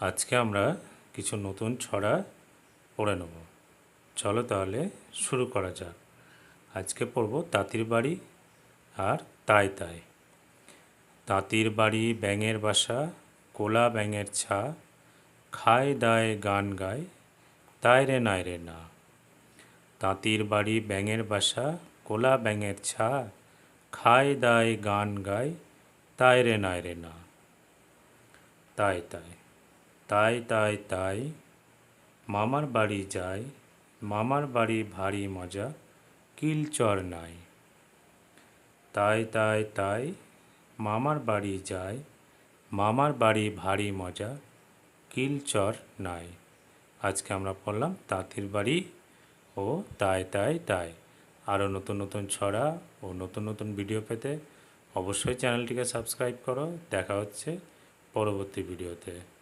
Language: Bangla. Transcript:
আজকে আমরা কিছু নতুন ছড়া পড়ে নেব। চলো তাহলে শুরু করা যাক। আজকে পড়ব তাঁতির বাড়ি আর তাই তাই। তাঁতির বাড়ি ব্যাঙের বাসা, কোলা ব্যাঙের ছা, খায় দায় গান গায়, তাই রে নাই রে না। তাঁতির বাড়ি ব্যাঙের বাসা, কোলা ব্যাঙের ছা, খায় দায় গান গায়, তাই রে নাই রে না। তাই তাই। তাই তাই তাই। মামার বাড়ি যাই মামার বাড়ি ভারী মজা কিলচর নাই। তাই তাই তাই, মামার বাড়ি যাই মামার বাড়ি ভারী মজা কিলচর নাই। আজকে আমরা পড়লাম তাঁতির বাড়ি ও তাই তাই তাই। আরও নতুন নতুন ছড়া ও নতুন নতুন ভিডিও পেতে অবশ্যই চ্যানেলটিকে সাবস্ক্রাইব করো। দেখা হচ্ছে পরবর্তী ভিডিওতে।